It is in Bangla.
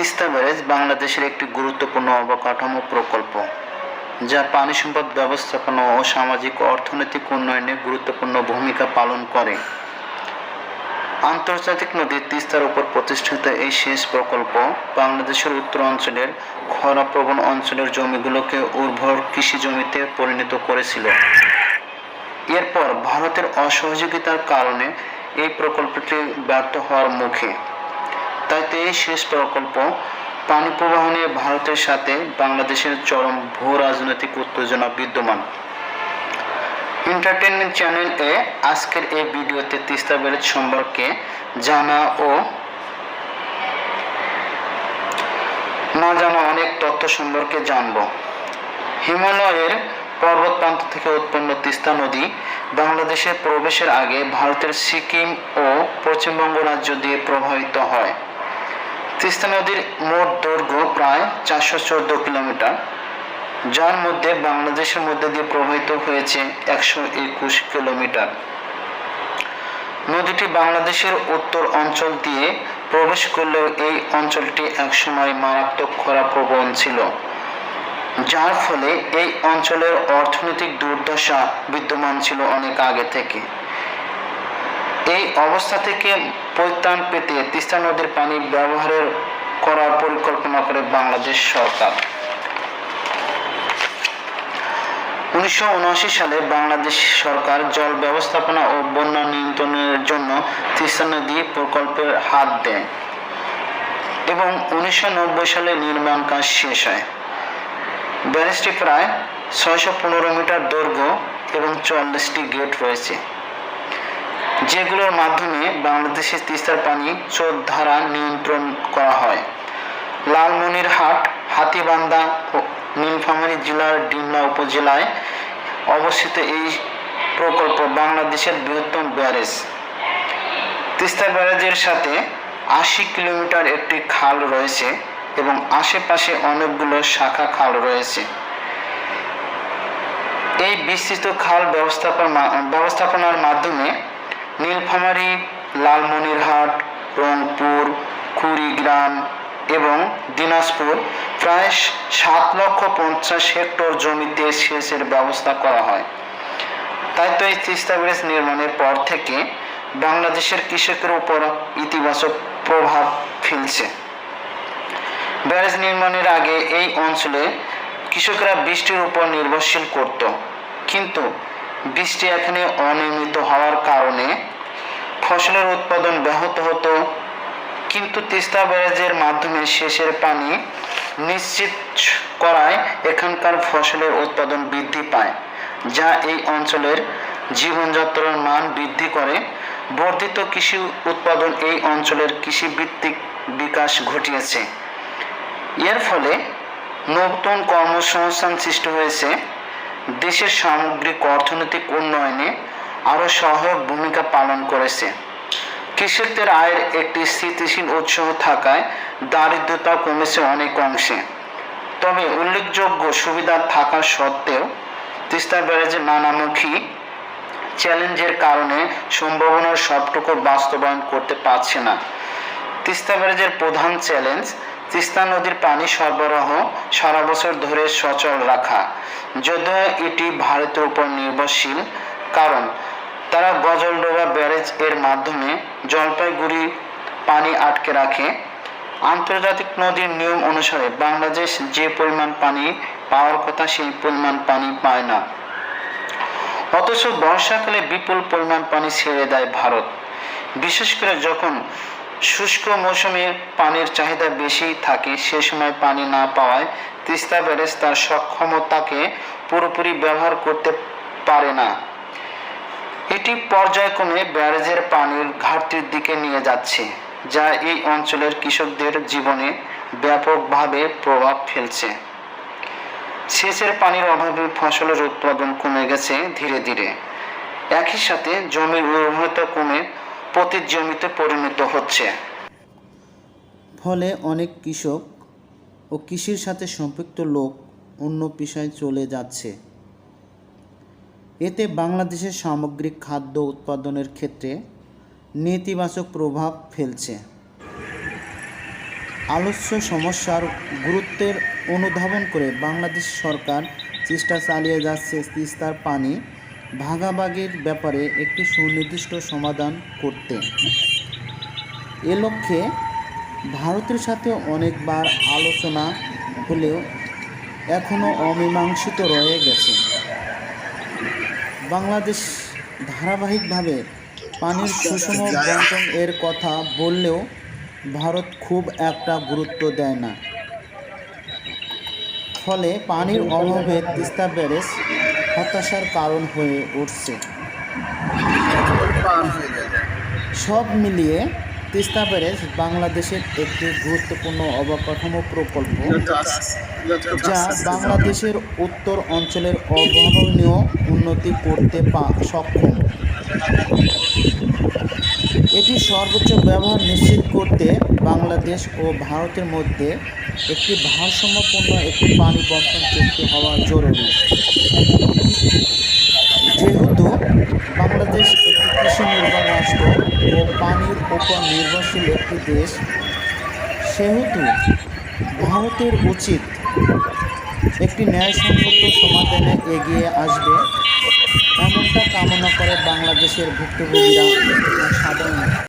তিস্তা ব্যারেজ বাংলাদেশের একটি গুরুত্বপূর্ণ অবকাঠামো প্রকল্প, যা পানি সম্পদ ব্যবস্থাপনা ও সামাজিক অর্থনৈতিক উন্নয়নে গুরুত্বপূর্ণ ভূমিকা পালন করে। আন্তর্জাতিক নদীর তিস্তার উপর প্রতিষ্ঠিত এই সেচ প্রকল্প বাংলাদেশের উত্তর অঞ্চলের খরাপ্রবণ অঞ্চলের জমিগুলোকে উর্বর কৃষি জমিতে পরিণত করেছিল। এরপর ভারতের অসহযোগিতার কারণে এই প্রকল্পটি ব্যর্থ হওয়ার মুখে তাই তো এই শেষ প্রকল্প পানি প্রবাহ নিয়ে ভারতের সাথে বাংলাদেশের চরম ভূ রাজনৈতিক উত্তেজনা বিদ্যমান। এন্টারটেনমেন্ট চ্যানেল এ আজকের এই ভিডিওতে তিস্তা ব্যারেজ সম্পর্কে জানা ও না জানা অনেক তথ্য সম্পর্কে জানব। হিমালয়ের পর্বত প্রান্ত থেকে উৎপন্ন তিস্তা নদী বাংলাদেশে প্রবেশের আগে ভারতের সিকিম ও পশ্চিমবঙ্গ রাজ্য দিয়ে প্রবাহিত হয়। তিস্তা নদীর মোট দৈর্ঘ্য প্রায় চারশো চোদ্দ কিলোমিটার, যার মধ্যে বাংলাদেশের মধ্যে দিয়ে প্রবাহিত হয়েছে একশো একুশ কিলোমিটার। নদীটি বাংলাদেশের উত্তর অঞ্চল দিয়ে প্রবেশ করলেও এই অঞ্চলটি একসময় মারাত্মক খরাপ্রবণ ছিল, যার ফলে এই অঞ্চলের অর্থনৈতিক দুর্দশা বিদ্যমান ছিল অনেক আগে থেকে। এই অবস্থা থেকে পরিত্রাণ পেতে তিস্তা নদীর পানি ব্যবহারের করার পরিকল্পনা করে বাংলাদেশ সরকার। উনিশশো সালে বাংলাদেশ সরকার জল ব্যবস্থাপনা ও বন্যা নিয়ন্ত্রণের জন্য তিস্তা নদী প্রকল্পের হাত দেয় এবং উনিশশো নব্বই সালে নির্মাণ কাজ শেষ হয়। ব্যারেজটি প্রায় ছয়শো পনেরো মিটার দৈর্ঘ্য এবং চল্লিশটি গেট রয়েছে। যেগুলোর মাধ্যমে বাংলাদেশের তিস্তার পানি চোদ্দ ধারা নিয়ন্ত্রণ করা হয়। লালমনিরহাট, হাতিবান্ধা ও নীলফামারী জেলার ডিমলা উপজেলায় অবস্থিত এই প্রকল্প বাংলাদেশের বৃহত্তম ব্যারেজ। তিস্তা ব্যারেজের সাথে আশি কিলোমিটার একটি খাল রয়েছে এবং আশেপাশে অনেকগুলো শাখা খাল রয়েছে। এই বিস্তৃত খাল ব্যবস্থাপনা, ব্যবস্থাপনার মাধ্যমে নীলফামারী, লালমনিরহাট, রংপুর, কুড়িগ্রাম এবং দিনাজপুর প্রায় সাত লক্ষ পঞ্চাশ হেক্টর জমিতে সেচের ব্যবস্থা করা হয়। তাই তো এই তিস্তা ব্রিজ নির্মাণের পর থেকে বাংলাদেশের কৃষকের উপর ইতিবাচক প্রভাব ফেলছে। ব্যারেজ নির্মাণের আগে এই অঞ্চলে কৃষকরা বৃষ্টির উপর নির্ভরশীল করত। কিন্তু বৃষ্টি এখানে অনিয়মিত হওয়ার কারণে ফসলের উৎপাদন ব্যাহত হতো। কিন্তু তিস্তা ব্যারেজের মাধ্যমে সেচের পানি নিশ্চিত করায় এখানকার ফসলের উৎপাদন বৃদ্ধি পায়, যা এই অঞ্চলের জীবনযাত্রার মান বৃদ্ধি করে। বর্ধিত কৃষি উৎপাদন এই অঞ্চলের কৃষিভিত্তিক বিকাশ ঘটিয়েছে। এর ফলে নতুন কর্মসংস্থান সৃষ্টি হয়েছে। দেশের সামগ্রিক অর্থনৈতিক উন্নয়নে আরও সহায়ক ভূমিকা পালন করেছে। কৃষকদের আয়ের একটি স্থিতিশীল উৎস থাকায় দারিদ্রতা কমেছে অনেক অংশে। তবে উল্লেখযোগ্য সুবিধা থাকা সত্ত্বেও তিস্তা ব্যারেজে নানামুখী চ্যালেঞ্জের কারণে সম্ভাবনার সবটুকু বাস্তবায়ন করতে পারছে না। তিস্তা ব্যারেজের প্রধান চ্যালেঞ্জ তিস্তা নদীর পানি সরবরাহ সারা বছর ধরে সচল রাখা। যদিও এটি ভারতের উপর নির্ভরশীল, কারণ তারা গজলডোবা ব্যারেজ এর মাধ্যমে জলপাইগুড়ি পানি আটকে রাখে। আন্তর্জাতিক নদীর নিয়ম অনুসারে বাংলাদেশ যে পরিমাণ পানি পাওয়ার কথা সেই পরিমাণ পানি পায় না। অথচ বর্ষাকালে বিপুল পরিমাণ পানি ছেড়ে দেয় ভারত। বিশেষ করে যখন শুষ্ক মৌসুমে পানির চাহিদা বেশি থাকে, সে সময় পানি না পাওয়ায় তিস্তা ব্যারেজ তার সক্ষমতাকে পুরোপুরি ব্যবহার করতে পারে না। এটি পর্যায়ক্রমে ব্যারেজের পানির ঘাটতির দিকে নিয়ে যাচ্ছে, যা এই অঞ্চলের কৃষকদের জীবনে ব্যাপকভাবে প্রভাব ফেলছে। সেচের পানির অভাবে ফসলের উৎপাদন কমে গেছে ধীরে ধীরে। একই সাথে জমির উর্বরতা কমে পতিত জমিতে পরিণত হচ্ছে। ফলে অনেক কৃষক ও কৃষির সাথে সম্পৃক্ত লোক অন্য পেশায় চলে যাচ্ছে। এতে বাংলাদেশের সামগ্রিক খাদ্য উৎপাদনের ক্ষেত্রে নেতিবাচক প্রভাব ফেলছে। আলস্য সমস্যার গুরুত্বের অনুধাবন করে বাংলাদেশ সরকার চেষ্টা চালিয়ে যাচ্ছে তিস্তার পানি ভাগাভাগির ব্যাপারে একটি সুনির্দিষ্ট সমাধান করতে। এ লক্ষ্যে ভারতের সাথে অনেকবার আলোচনা হলেও এখনও অমীমাংসিত রয়ে গেছে। বাংলাদেশ ধারাবাহিকভাবে পানির সুষম বন্টন এর কথা বললেও ভারত খুব একটা গুরুত্ব দেয় না। ফলে পানির অভাবে তিস্তা ব্যারেজ হতাশার কারণ হয়ে উঠছে। সব মিলিয়ে তিস্তা ব্যারেজ বাংলাদেশের একটি গুরুত্বপূর্ণ অবকাঠামো প্রকল্প যা বাংলাদেশের উত্তর অঞ্চলের অভাবনীয় উন্নতি করতে সক্ষম। এটি সর্বোচ্চ ব্যবহার নিশ্চিত করতে বাংলাদেশ ও ভারতের মধ্যে একটি ভারসাম্যপূর্ণ একটি পানি বন্টন চুক্তি হওয়া জরুরি। যেহেতু বাংলাদেশ একটি কৃষি নির্ভর রাষ্ট্র ও পানির উপর নির্ভরশীল একটি দেশ, সেহেতু ভারতের উচিত একটি ন্যায় ন্যায়সঙ্গত সমাধানে এগিয়ে আসবে এমনটা কামনা করে বাংলাদেশের ভুক্তভোগীরা সাধারণ